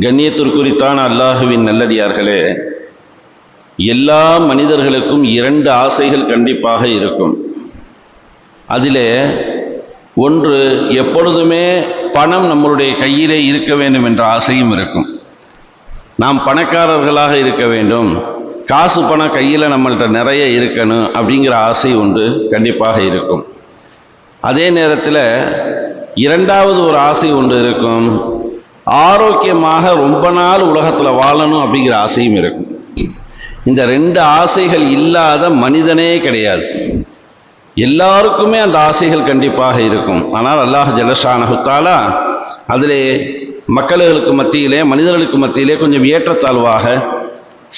கண்ணியத்திற்குரித்தான அல்லாஹுவின் நல்லடியார்களே எல்லா மனிதர்களுக்கும் இரண்டு ஆசைகள் கண்டிப்பாக இருக்கும். அதிலே ஒன்று எப்பொழுதுமே பணம் நம்மளுடைய கையிலே இருக்க வேண்டும் என்ற ஆசையும் இருக்கும். நாம் பணக்காரர்களாக இருக்க வேண்டும். காசு பணம் கையில் நம்மள்கிட்ட நிறைய இருக்கணும் அப்படிங்கிற ஆசை உண்டு கண்டிப்பாக இருக்கும். அதே நேரத்தில் இரண்டாவது ஒரு ஆசை ஒன்று இருக்கும். ஆரோக்கியமாக ரொம்ப நாள் உலகத்தில் வாழணும் அப்படிங்கிற ஆசையும் இருக்கும். இந்த ரெண்டு ஆசைகள் இல்லாத மனிதனே கிடையாது. எல்லாருக்குமே அந்த ஆசைகள் கண்டிப்பாக இருக்கும். ஆனால் அல்லாஹ் ஜலஷானஹுத்தாலா அதிலே மக்களுக்கு மத்தியிலே மனிதர்களுக்கு மத்தியிலே கொஞ்சம் ஏற்றத்தாழ்வாக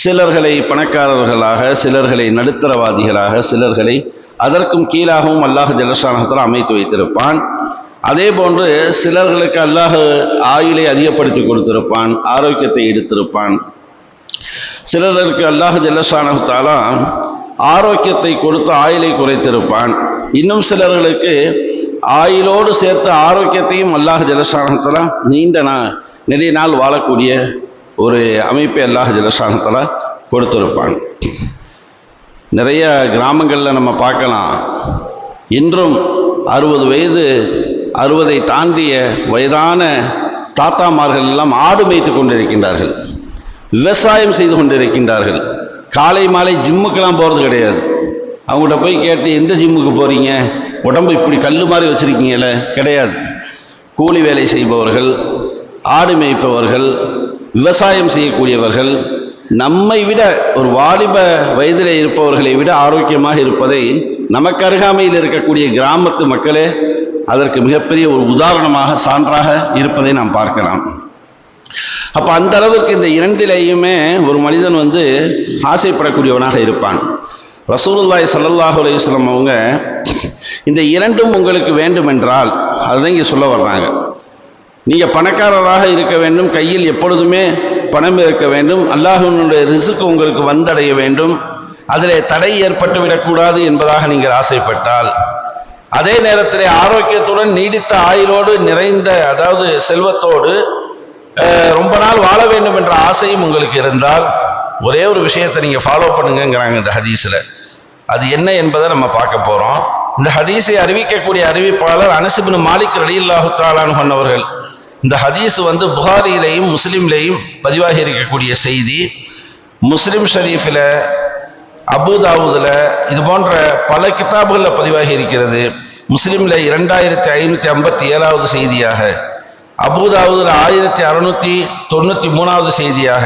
சிலர்களை பணக்காரர்களாக சிலர்களை நடுத்தரவாதிகளாக சிலர்களை அதற்கும் கீழாகவும் அல்லாஹ் ஜலஷானஹத்தாலா அமைத்து வைத்திருப்பான். அதே போன்று சிலர்களுக்கு அல்லாஹ் ஆயுளை அதிகப்படுத்தி கொடுத்திருப்பான் ஆரோக்கியத்தை எடுத்திருப்பான் சிலருக்கு அல்லாஹ் ஜல்லஷானஹாலா ஆரோக்கியத்தை கொடுத்து ஆயுளை குறைத்திருப்பான். இன்னும் சிலர்களுக்கு ஆயுளோடு சேர்த்து ஆரோக்கியத்தையும் அல்லாஹ் ஜலஷானத்தலா நீண்ட நாள் நிறைய நாள் வாழக்கூடிய ஒரு அமைப்பை அல்லாஹ் ஜலஷானத்தலா கொடுத்திருப்பான். நிறைய கிராமங்களில் நம்ம பார்க்கலாம். இன்றும் அறுபது வயது அறுபதை தாண்டிய வயதான தாத்தாமார்கள் எல்லாம் ஆடு மேய்த்து கொண்டிருக்கின்றார்கள். விவசாயம் செய்து கொண்டிருக்கின்றார்கள். காலை மாலை ஜிம்முக்கெல்லாம் போகிறது கிடையாது. அவங்கள்ட்ட போய் கேட்டு எந்த ஜிம்முக்கு போகிறீங்க உடம்பு இப்படி கல் மாதிரி வச்சுருக்கீங்களே கிடையாது. கூலி வேலை செய்பவர்கள் ஆடு மேய்ப்பவர்கள் விவசாயம் செய்யக்கூடியவர்கள் நம்மை விட ஒரு வாலிப வயதில் இருப்பவர்களை விட ஆரோக்கியமாக இருப்பதை நமக்கு அருகாமையில் இருக்கக்கூடிய கிராமத்து மக்களே அதற்கு மிகப்பெரிய ஒரு உதாரணமாக சான்றாக இருப்பதை நாம் பார்க்கலாம். அப்போ அந்த அளவுக்கு இந்த இரண்டிலேயுமே ஒரு மனிதன் வந்து ஆசைப்படக்கூடியவனாக இருப்பான். ரசூலுல்லாய் சல்லல்லாஹு அலையம் அவங்க இந்த இரண்டும் உங்களுக்கு வேண்டுமென்றால் அதுதான் இங்கே சொல்ல வர்றாங்க. நீங்கள் பணக்காரராக இருக்க வேண்டும் கையில் எப்பொழுதுமே பணம் இருக்க வேண்டும் அல்லாஹனுடைய ரிசுக்கு உங்களுக்கு வந்தடைய வேண்டும் அதில் தடை ஏற்பட்டு விடக்கூடாது என்பதாக நீங்கள் ஆசைப்பட்டால் அதே நேரத்தில் ஆரோக்கியத்துடன் நீடித்த ஆயுளோடு நிறைந்த அதாவது செல்வத்தோடு ரொம்ப நாள் வாழ வேண்டும் என்ற ஆசையும் உங்களுக்கு இருந்தால் ஒரே ஒரு விஷயத்தை நீங்கள் ஃபாலோ பண்ணுங்கிறாங்க இந்த ஹதீஸில். அது என்ன என்பதை நம்ம பார்க்க போகிறோம் இந்த ஹதீஸை அறிவிக்கக்கூடிய அறிவிப்பாளர் அனசிபின் மாலிக் ரலியுல்லாஹு தாலான் கொண்டவர்கள் இந்த ஹதீஸ் வந்து புகாரியிலையும் முஸ்லீம்லேயும் பதிவாகி இருக்கக்கூடிய செய்தி. முஸ்லிம் ஷரீஃபில் அபுதாவுதில் இது போன்ற பல கிதாபுகளில் பதிவாகி இருக்கிறது. முஸ்லீமில் இரண்டாயிரத்தி ஐநூற்றி ஐம்பத்தி ஏழாவது செய்தியாக அபுதாவுதில் ஆயிரத்தி அறுநூற்றி தொண்ணூற்றி மூணாவது செய்தியாக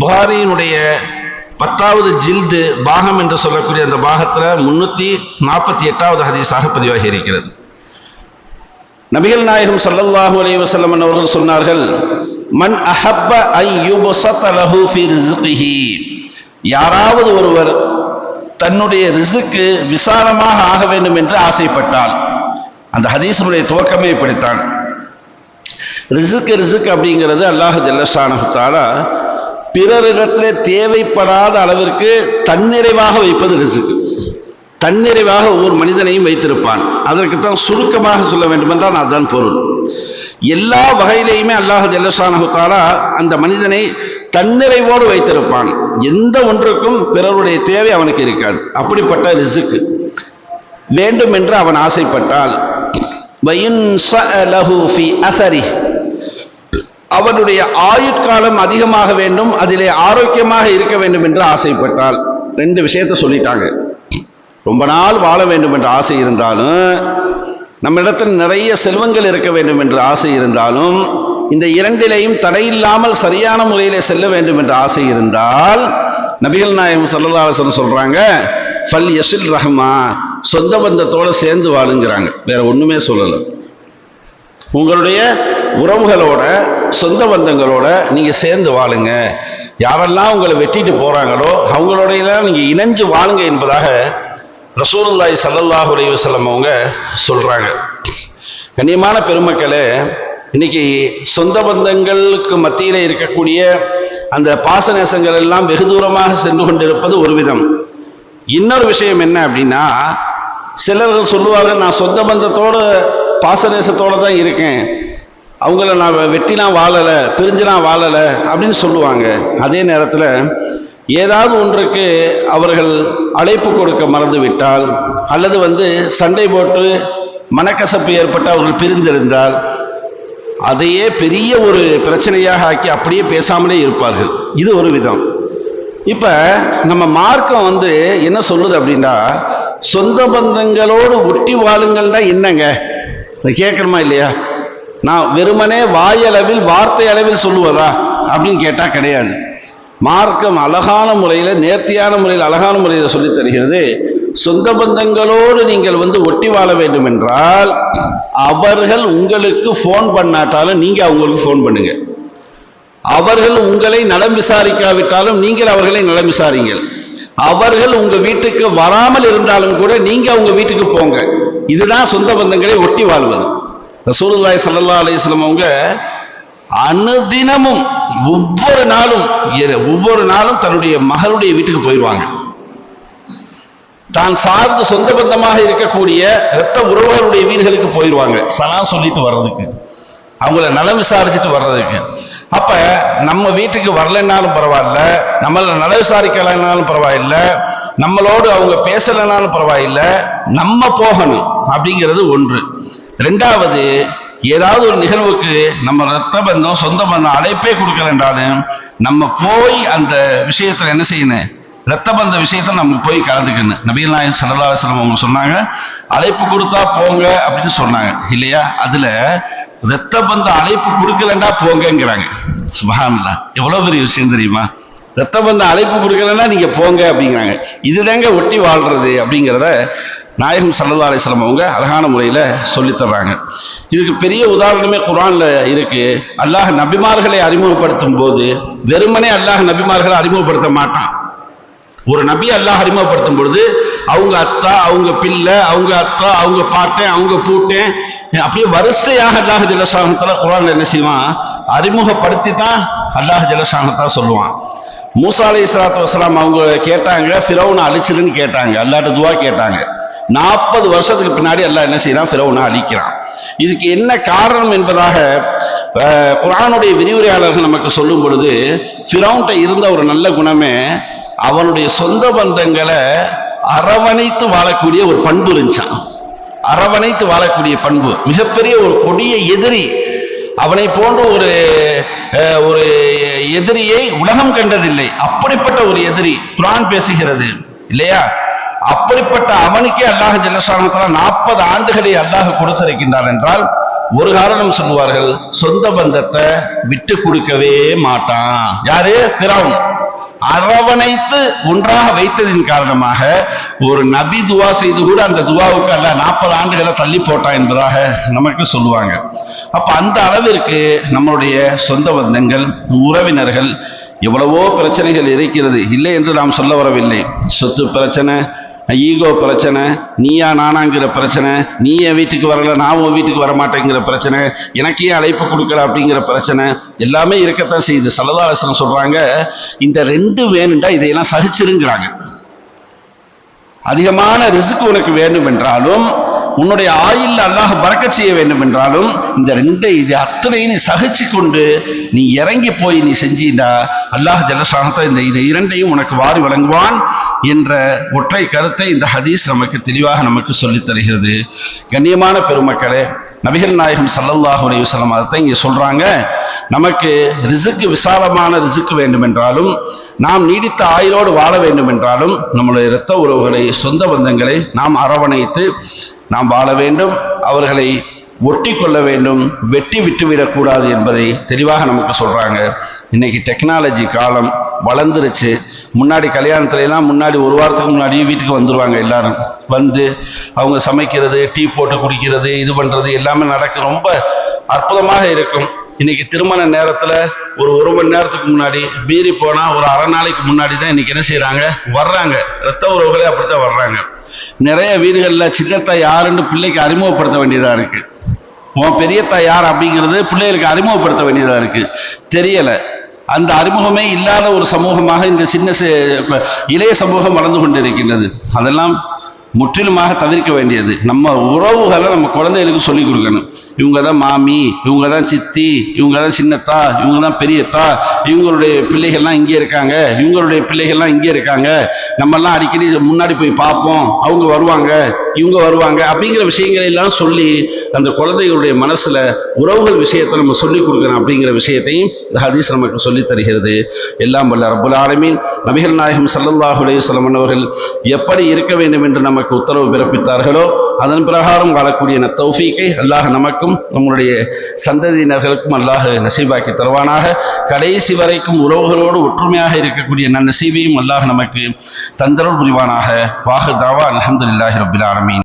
புகாரியினுடைய பத்தாவது ஜில்து பாகம் என்று சொல்லக்கூடிய அந்த பாகத்தில் முன்னூற்றி நாற்பத்தி எட்டாவது ஹதீஸாக பதிவாகி இருக்கிறது நபிகள் நாயகம் சல்லல்லாஹு அலைஹி வஸல்லம் அவர்கள் சொன்னார்கள் மன் அஹப்ப ஐ யுபஸத லஹு ஃபி யாராவது ஒருவர் தன்னுடைய ரிசுக்கு விசாலமாக ஆக வேண்டும் என்று ஆசைப்பட்டால் அந்த ஹதீசனுடைய துவக்கமே இப்படித்தான். ரிசுக்கு ரிசுக் அப்படிங்கிறது அல்லாஹ் ஜல்லஷானஹாலா பிறரிடத்திலே தேவைப்படாத அளவிற்கு தன்னிறைவாக வைப்பது ரிசுக்கு. தன்னிறைவாக ஒவ்வொரு மனிதனையும் வைத்திருப்பான். அதற்குத்தான் சுருக்கமாக சொல்ல வேண்டுமென்றால் அதுதான் பொருள். எல்லா வகையிலையுமே அல்லாஹ் ஜல்லஷானஹாலா அந்த மனிதனை தன்னிறைவோடு வைத்திருப்பான். எந்த ஒன்றுக்கும் பிறருடைய தேவை அவனுக்கு இருக்காது. அப்படிப்பட்ட ரிசுக்கு. வேண்டும் என்று அவன் ஆசைப்பட்டால் அவனுடைய ஆயுட்காலம் அதிகமாக வேண்டும் அதிலே ஆரோக்கியமாக இருக்க வேண்டும் என்று ஆசைப்பட்டால். ரெண்டு விஷயத்த சொல்லிட்டாங்க. ரொம்ப நாள் வாழ வேண்டும் என்ற ஆசை இருந்தாலும் நம்ம இடத்தில் நிறைய செல்வங்கள் இருக்க வேண்டும் என்ற ஆசை இருந்தாலும் இந்த இரண்டிலையும் தடையில்லாமல் சரியான முறையில் செல்ல வேண்டும் என்ற ஆசை இருந்தால் நபிகள் நாயகம் சல்லல்லாசன் சொல்றாங்க ஃபல் யசில் ரஹ்மா சொந்த பந்தத்தோடு சேர்ந்து வாழுங்கிறாங்க. வேற ஒன்றுமே சொல்லலை. உங்களுடைய உறவுகளோட சொந்த பந்தங்களோட நீங்கள் சேர்ந்து வாழுங்க. யாரெல்லாம் உங்களை வெட்டிட்டு போகிறாங்களோ அவங்களோடையெல்லாம் நீங்கள் இணைஞ்சு வாழுங்க என்பதாக ரசூலுல்லாய் சல்லல்லாஹு அலைஹி அவங்க சொல்கிறாங்க கண்ணியமான பெருமக்களே இன்னைக்கு சொந்த பந்தங்களுக்கு மத்தியில் இருக்கக்கூடிய அந்த பாசநேசங்கள் எல்லாம் வெகு தூரமாக சென்று கொண்டிருப்பது ஒரு விதம். இன்னொரு விஷயம் என்ன அப்படின்னா சிலர்கள் சொல்லுவார்கள் நான் சொந்த பந்தத்தோடு பாசநேசத்தோடு தான் இருக்கேன். அவங்கள நான் வெட்டிலாம் வாழலை பிரிஞ்சுலாம் வாழலை அப்படின்னு சொல்லுவாங்க. அதே நேரத்தில் ஏதாவது ஒன்றுக்கு அவர்கள் அழைப்பு கொடுக்க மறந்து விட்டால் அல்லது வந்து சண்டை போட்டு மனக்கசப்பு ஏற்பட்டு அவர்கள் பிரிந்திருந்தால் அதையே பெரிய ஒரு பிரச்சனையாக ஆக்கி அப்படியே பேசாமலே இருப்பார்கள். இது ஒரு விதம். இப்போ நம்ம மார்க்கம் வந்து என்ன சொல்லுது அப்படின்னா சொந்த பந்தங்களோடு ஒட்டி வாழுங்கள்னா என்னங்க? இதை கேட்கணுமா இல்லையா? நான் வெறுமனே வாயளவில் வார்த்தை அளவில் சொல்லுவதா அப்படின்னு கேட்டால் கிடையாது. மார்க்கம் அழகான முறையில் நேர்த்தியான முறையில் அழகான முறையில் சொல்லி தருகிறது சொந்த பந்தங்களோடு நீங்கள் வந்து ஒட்டி வாழ வேண்டும் என்றால் அவர்கள் உங்களுக்கு ஃபோன் பண்ணாட்டாலும் நீங்கள் அவங்களுக்கு ஃபோன் பண்ணுங்க. அவர்கள் உங்களை நலம் விசாரிக்காவிட்டாலும் நீங்கள் அவர்களை நலம் விசாரிங்கள். அவர்கள் உங்கள் வீட்டுக்கு வராமல் இருந்தாலும் கூட நீங்கள் அவங்க வீட்டுக்கு போங்க. இதுதான் சொந்த பந்தங்களை ஒட்டி வாழ்வது. ரசூலுல்லாஹி சல்லா அலைஹி அவங்க அனுதினமும் ஒவ்வொரு நாளும் ஒவ்வொரு நாளும் தன்னுடைய மகளுடைய வீட்டுக்கு போயிடுவாங்க தான் சார்ந்து சொந்த பந்தமாக இருக்கக்கூடிய இரத்த உறவுகளுடைய வீடுகளுக்கு போயிடுவாங்க சலாம் சொல்லிட்டு வர்றதுக்கு. அவங்கள நலம் விசாரிச்சுட்டு வர்றதுக்கு. அப்ப நம்ம வீட்டுக்கு வரலைன்னாலும் பரவாயில்ல நம்மள நல விசாரிக்கலைன்னாலும் பரவாயில்ல நம்மளோடு அவங்க பேசலைனாலும் பரவாயில்ல நம்ம போகணும் அப்படிங்கிறது ஒன்று. ரெண்டாவது ஏதாவது ஒரு நிகழ்வுக்கு நம்ம ரத்த பந்தம் சொந்த பந்தம் அழைப்பே கொடுக்கலன்றாலும் நம்ம போய் அந்த விஷயத்துல என்ன செய்யணும்? ரத்த பந்த விஷயத்தை நம்ம போய் கலந்துக்கணும். நபீர் நாயன் ஸல்லல்லாஹு அலைஹி அவங்க சொன்னாங்க அழைப்பு கொடுத்தா போங்க அப்படின்னு சொன்னாங்க. இல்லையா? அதுல ரத்த பந்த அழைப்பு கொடுக்கலண்டா போங்கிறாங்க சுபஹானல்லாஹ் எவ்வளவு பெரிய விஷயம் தெரியுமா? ரத்த பந்த அழைப்பு கொடுக்கலன்னா நீங்க போங்க அப்படிங்கிறாங்க. இதுதாங்க ஒட்டி வாழ்றது அப்படிங்கிறத நாயகம் ஸல்லல்லாஹு அலிஸ்லாம் அவங்க அழகான முறையில் சொல்லித்தர்றாங்க இதுக்கு பெரிய உதாரணமே குரானில் இருக்கு. அல்லாஹ் நபிமார்களை அறிமுகப்படுத்தும் போது வெறுமனே அல்லாஹ் நபிமார்களை அறிமுகப்படுத்த மாட்டான். ஒரு நபி அல்லாஹ் அறிமுகப்படுத்தும் பொழுது அவங்க அத்தா அவங்க பிள்ளை அவங்க அத்தா அவங்க பாட்டேன் அவங்க பூட்டேன் அப்படியே வரிசையாக அல்லாஹ் ஜலசானத்தால குரான் என்ன செய்வான்? அறிமுகப்படுத்தி தான் அல்லாஹ் ஜலசானத்தா சொல்லுவான். மூசா அலி இஸ்லாத்து வசலாம் அவங்க கேட்டாங்க ஃபிரௌனை அழிச்சிருன்னு கேட்டாங்க. அல்லாட்ட துவா கேட்டாங்க. நாற்பது வருஷத்துக்கு பின்னாடி அல்லாஹ் என்ன செய்யறான் ஃபிரௌனை அழிக்கிறான். இதுக்கு என்ன காரணம் என்பதாக குரானுடைய விரிவுரையாளர்கள் நமக்கு சொல்லும் பொழுது ஃபிரௌன்ட்ட இருந்த ஒரு நல்ல குணமே அவனுடைய சொந்த பந்தங்களை அரவணைத்து வாழக்கூடிய ஒரு பண்பு இருந்துச்சான் அரவணைத்து வாழக்கூடிய பண்பு. மிகப்பெரிய ஒரு கொடிய எதிரி. அவனை போன்ற ஒரு ஒரு எதிரியை உலகம் கண்டதில்லை. அப்படிப்பட்ட ஒரு எதிரி குரான் பேசுகிறது. இல்லையா? அப்படிப்பட்ட அவனுக்கே அல்லாஹ் ஜல்லஷானத்தால நாற்பது ஆண்டுகளை அல்லாஹ் கொடுத்திருக்கின்றான் என்றால் ஒரு காரணம் சொல்லுவார்கள். சொந்த பந்தத்தை விட்டு கொடுக்கவே மாட்டான். யாரு? திராவன் அரவணைத்து ஒன்றாக வைத்ததின் காரணமாக ஒரு நபி துவா செய்து கூட அந்த துவாவுக்கு அல்ல நாற்பது ஆண்டுகளை தள்ளி போட்டான் என்பதாக நமக்கு சொல்லுவாங்க. அப்ப அந்த அளவிற்கு நம்மளுடைய சொந்த பந்தங்கள் உறவினர்கள் எவ்வளவோ பிரச்சனைகள் இருக்கிறது. இல்லை என்று நாம் சொல்ல வரவில்லை. சொத்து பிரச்சனை ஈகோ பிரச்சனை நீயா நானாங்கிற பிரச்சனை நீ என் வீட்டுக்கு வரல நான் உன் வீட்டுக்கு வர மாட்டேங்கிற பிரச்சனை எனக்கு ஏன் அழைப்பு கொடுக்கல அப்படிங்கிற பிரச்சனை எல்லாமே இருக்கத்தான் செய்யுது. சலதாசனம் சொல்றாங்க இந்த ரெண்டு வேணுண்டா இதையெல்லாம் சகிச்சிருங்கிறாங்க. அதிகமான ரிசுக்கு உனக்கு வேண்டும் என்றாலும் உன்னுடைய ஆயில் அல்லாஹ் பறக்க செய்ய வேண்டும் என்றாலும் இந்த ரெண்டை இது அத்தனையும் நீ சகிச்சு கொண்டு நீ இறங்கி போய் நீ செஞ்சீண்டா அல்லாஹ் ஜலசாகத்தை இந்த இது இரண்டையும் உனக்கு வாரி வழங்குவான் என்ற ஒற்றை கருத்தை இந்த ஹதீஸ் நமக்கு தெளிவாக நமக்கு சொல்லித் தருகிறது. கண்ணியமான பெருமக்களே நபிகள் நாயகம் சல்லல்லாஹு அலைஹி வஸல்லம் அதை இங்கே சொல்கிறாங்க நமக்கு ரிசுக்கு விசாலமான ரிசுக்கு வேண்டுமென்றாலும் நாம் நீடித்த ஆயுளோடு வாழ வேண்டுமென்றாலும் நம்முடைய இரத்த உறவுகளை சொந்த பந்தங்களை நாம் அரவணைத்து நாம் வாழ வேண்டும் அவர்களை ஒட்டி கொள்ள வேண்டும் வெட்டி விட்டுவிடக்கூடாது என்பதை தெளிவாக நமக்கு சொல்கிறாங்க இன்னைக்கு டெக்னாலஜி காலம் வளர்ந்துருச்சு. முன்னாடி கல்யாணத்துல எல்லாம் முன்னாடி ஒரு வாரத்துக்கு முன்னாடியே வீட்டுக்கு வந்துடுவாங்க எல்லாரும். வந்து அவங்க சமைக்கிறது டீ போட்டு குடிக்கிறது இது பண்ணுறது எல்லாமே நடக்கும் ரொம்ப அற்புதமாக இருக்கும். இன்னைக்கு திருமண நேரத்துல ஒரு ஒரு மணி நேரத்துக்கு முன்னாடி மீறி போனா ஒரு அரை நாளைக்கு முன்னாடி தான் இன்னைக்கு என்ன செய்கிறாங்க வர்றாங்க. ரத்த உறவுகளே அப்படித்தான் வர்றாங்க. நிறைய வீடுகளில் சின்னத்தாய் யாருன்னு பிள்ளைக்கு அறிமுகப்படுத்த வேண்டியதா இருக்கு. உன் பெரியத்தாய் யார் அப்படிங்கிறது பிள்ளைகளுக்கு அறிமுகப்படுத்த வேண்டியதா இருக்கு. தெரியல. அந்த அறிமுகமே இல்லாத ஒரு சமூகமாக இந்த சின்ன இளைய சமூகம் வளர்ந்து கொண்டிருக்கின்றது. அதெல்லாம் முற்றிலுமாக தவிர்க்க வேண்டியது. நம்ம உறவுகளை நம்ம குழந்தைகளுக்கு சொல்லிக் கொடுக்கணும். இவங்க தான் மாமி இவங்க தான் சித்தி இவங்க தான் சின்னத்தா இவங்க தான் பெரியத்தா இவங்களுடைய பிள்ளைகள்லாம் இங்கே இருக்காங்க இவங்களுடைய பிள்ளைகள்லாம் இங்கே இருக்காங்க. நம்மெல்லாம் அடிக்கடி முன்னாடி போய் பார்ப்போம். அவங்க வருவாங்க. இவங்க வருவாங்க அப்படிங்கிற விஷயங்களை எல்லாம் சொல்லி அந்த குழந்தைகளுடைய மனசுல உறவுகள் விஷயத்தை நம்ம சொல்லிக் கொடுக்கணும் அப்படிங்கிற விஷயத்தையும் இந்த ஹதீஸ் நமக்கு சொல்லித் தருகிறது. எல்லாம் வல்ல ரப்புல் ஆலமின். நபிகள் நாயகம் ஸல்லல்லாஹு அலைஹி அவர்கள் எப்படி இருக்க வேண்டும் என்று நமக்கு உத்தரவு பிறப்பித்தார்களோ அதன் பிரகாரம் வாழக்கூடிய தௌஃபீக்கை அல்லாஹ் நமக்கும் நம்முடைய சந்ததியினர்களுக்கும் அல்லாஹ் நசீபாக்கி தருவானாக. கடைசி வரைக்கும் உறவுகளோடு ஒற்றுமையாக இருக்கக்கூடிய நன் நசீபையும் அல்லாஹ் நமக்கு தந்தருள் புரிவானாக. வாஹு தாவா அலமதுல்லாஹி ரபுல் ஆலமின். mean